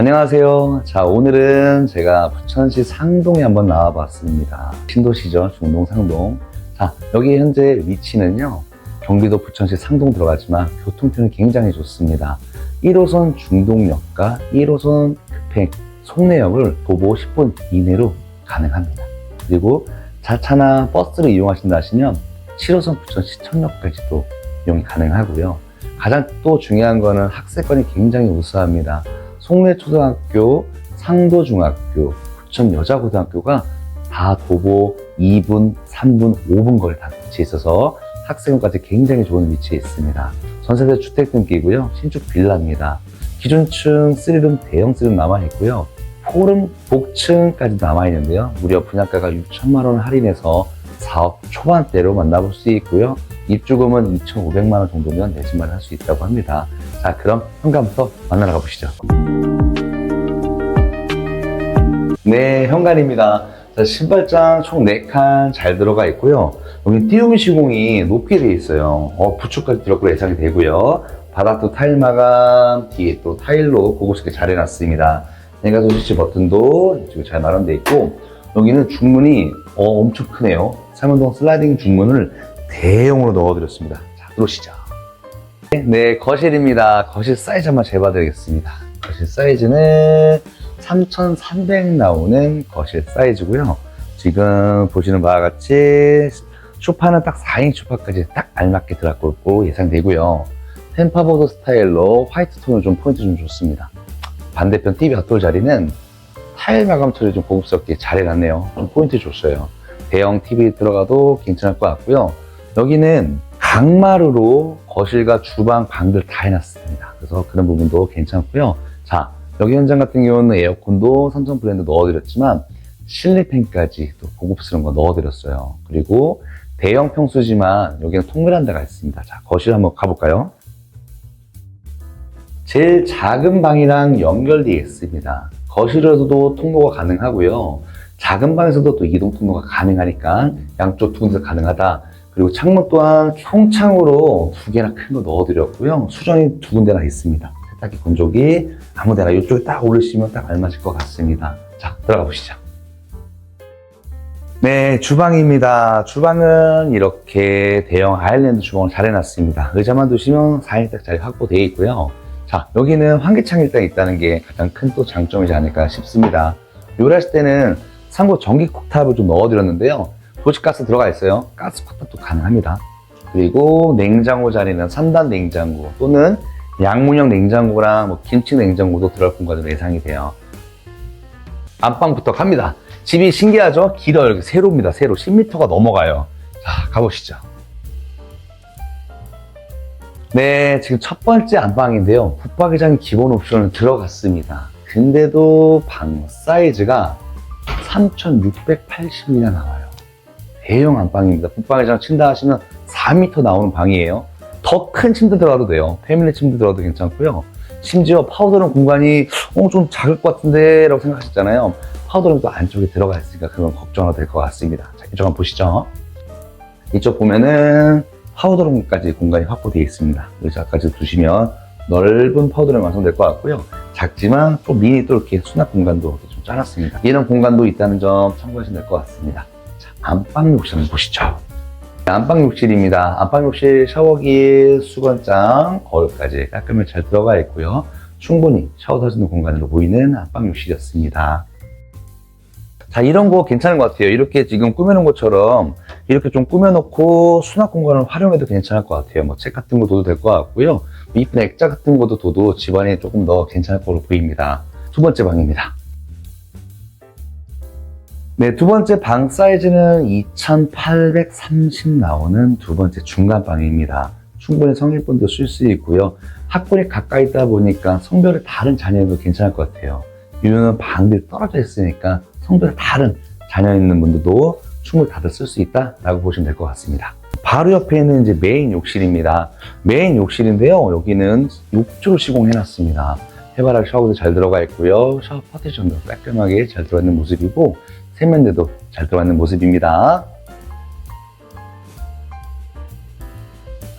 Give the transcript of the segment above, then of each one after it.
안녕하세요. 자, 오늘은 제가 부천시 상동에 한번 나와 봤습니다. 신도시죠. 중동 상동. 자, 여기 현재 위치는요. 경기도 부천시 상동 들어가지만 교통편이 굉장히 좋습니다. 1호선 중동역과 1호선 급행 송내역을 도보 10분 이내로 가능합니다. 그리고 자차나 버스를 이용하신다 하시면 7호선 부천 시청역까지도 이용이 가능하고요. 가장 또 중요한 거는 학생권이 굉장히 우수합니다. 송내초등학교, 상도중학교, 부천여자고등학교가 다 도보 2분, 3분, 5분 거리 다 위치해 있어서 학생까지 굉장히 좋은 위치에 있습니다. 전세대 주택 등기고요. 신축 빌라입니다. 기준층 3룸, 대형 3룸 남아있고요. 포름 복층까지 남아있는데요. 무려 분양가가 6천만 원 할인해서 4억 초반대로 만나볼 수 있고요. 입주금은 2,500만 원 정도면 내집만 할 수 있다고 합니다. 자, 그럼 현관부터 만나러 가보시죠. 네, 현관입니다. 자, 신발장 총 4칸 잘 들어가 있고요. 여기 띄움 시공이 높게 되어 있어요. 어, 부축까지 들어갈 예상이 되고요. 바닥도 타일 마감, 뒤에 또 타일로 고급스럽게 잘 해놨습니다. 내가 조시치 버튼도 지금 잘 마련되어 있고, 여기는 중문이 어, 엄청 크네요. 삼연동 슬라이딩 중문을 대용으로 넣어드렸습니다. 자, 들어오시죠. 네, 거실입니다. 거실 사이즈 한번 재봐드리겠습니다. 거실 사이즈는 3,300 나오는 거실 사이즈고요. 지금 보시는 바와 같이 소파는 딱 4인 소파까지 딱 알맞게 들어갈 고 예상되고요. 템파보드 스타일로 화이트 톤을 좀 포인트 좀 줬습니다. 반대편 TV 벽돌 자리는 타일 마감 처리 좀 고급스럽게 잘 해놨네요. 좀 포인트 줬어요. 대형 TV 들어가도 괜찮을 것 같고요. 여기는 강마루로 거실과 주방, 방들 다 해놨습니다. 그래서 그런 부분도 괜찮고요. 자, 여기 현장 같은 경우는 에어컨도 삼성 브랜드 넣어드렸지만 실내팬까지 또 고급스러운 거 넣어드렸어요. 그리고 대형 평수지만 여기는 통밀한데가 있습니다. 자, 거실 한번 가볼까요? 제일 작은 방이랑 연결되어 있습니다. 거실에서도 통로가 가능하고요. 작은 방에서도 또 이동 통로가 가능하니까 양쪽 두 군데 가능하다. 그리고 창문 또한 통창으로 두 개나 큰 거 넣어드렸고요. 수전이 두 군데나 있습니다. 세탁기 건조기 아무데나 이쪽에 딱 올리시면 딱 알맞을 것 같습니다. 자, 들어가 보시죠. 네, 주방입니다. 주방은 이렇게 대형 아일랜드 주방을 잘 해놨습니다. 의자만 두시면 4인석 자리 확보되어 있고요. 자, 여기는 환기창이 일단 있다는 게 가장 큰 또 장점이지 않을까 싶습니다. 요리하실 때는 상고 전기 쿡탑을 좀 넣어드렸는데요. 도시가스 들어가 있어요. 가스 쿡탑도 가능합니다. 그리고 냉장고 자리는 3단 냉장고 또는 양문형 냉장고랑 뭐 김치 냉장고도 들어갈 공간으로 예상이 돼요. 안방부터 갑니다. 집이 신기하죠? 길어요. 세로입니다. 세로. 10m가 넘어가요. 자, 가보시죠. 네, 지금 첫 번째 안방인데요. 붙박이장 기본 옵션은 들어갔습니다. 근데도 방 사이즈가 3,680이나 나와요. 대형 안방입니다. 붙박이장 친다 하시면 4m 나오는 방이에요. 더 큰 침대 들어가도 돼요. 패밀리 침대 들어가도 괜찮고요. 심지어 파우더룸 공간이 어, 좀 작을 것 같은데 라고 생각하셨잖아요. 파우더룸도 안쪽에 들어가 있으니까 그건 걱정 안될것 같습니다. 자, 이쪽 한번 보시죠. 이쪽 보면은 파우더룸까지 공간이 확보되어 있습니다. 의자까지 두시면 넓은 파우더룸이 완성될 것 같고요. 작지만 또 미니 또 이렇게 수납 공간도 좀 짜놨습니다. 이런 공간도 있다는 점 참고하시면 될 것 같습니다. 자, 안방 욕실 한번 보시죠. 네, 안방 욕실입니다. 안방 욕실 샤워기, 수건장, 거울까지 깔끔하게 잘 들어가 있고요. 충분히 샤워 하시는 공간으로 보이는 안방 욕실이었습니다. 자, 이런 거 괜찮은 것 같아요. 이렇게 지금 꾸며놓은 것처럼 이렇게 좀 꾸며놓고 수납 공간을 활용해도 괜찮을 것 같아요. 뭐 책 같은 거 둬도 될 것 같고요. 이쁜 액자 같은 것도 둬도 집안에 조금 더 괜찮을 거로 보입니다. 두 번째 방입니다. 네, 두 번째 방 사이즈는 2830 나오는 두 번째 중간 방입니다. 충분히 성인분도 쓸 수 있고요. 학군이 가까이 있다 보니까 성별이 다른 자녀도 괜찮을 것 같아요. 이유는 방들이 떨어져 있으니까 성별이 다른 자녀 있는 분들도 충분히 다들 쓸 수 있다라고 보시면 될 것 같습니다. 바로 옆에 있는 이제 메인 욕실입니다. 메인 욕실인데요. 여기는 욕조를 시공해 놨습니다. 해바라기 샤워도 잘 들어가 있고요. 샤워 파티션도 깔끔하게 잘 들어가 있는 모습이고 세면대도 잘 들어가 있는 모습입니다.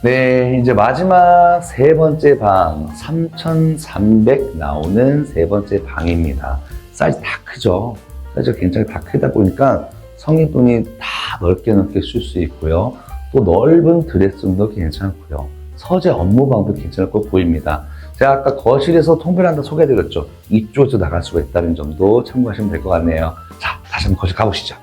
네, 이제 마지막 세 번째 방, 3,300 나오는 세 번째 방입니다. 사이즈 다 크죠? 사이즈가 굉장히 다 크다 보니까 성인분이 다 넓게 넓게 쓸 수 있고요. 또 넓은 드레스룸도 괜찮고요. 서재 업무방도 괜찮을 거 보입니다. 제가 아까 거실에서 통베란다 소개해드렸죠. 이쪽에서 나갈 수가 있다는 점도 참고하시면 될 것 같네요. 자, 다시 한번 거실 가보시죠.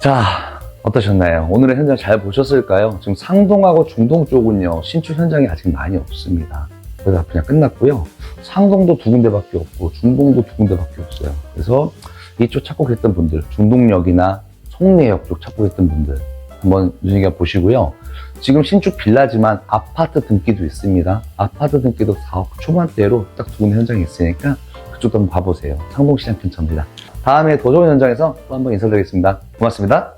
자, 어떠셨나요? 오늘의 현장 잘 보셨을까요? 지금 상동하고 중동 쪽은요, 신축 현장이 아직 많이 없습니다. 그래서 그냥 끝났고요. 상동도 두 군데밖에 없고, 중동도 두 군데밖에 없어요. 그래서 이쪽 찾고 계셨던 분들, 중동역이나 송내역 쪽 찾고 계셨던 분들, 한번 유진이가 보시고요. 지금 신축 빌라지만 아파트 등기도 있습니다. 아파트 등기도 4억 초반대로 딱 두 군데 현장이 있으니까 그쪽도 한번 봐보세요. 상동시장 근처입니다. 다음에 도전 현장에서 또 한번 인사드리겠습니다. 고맙습니다.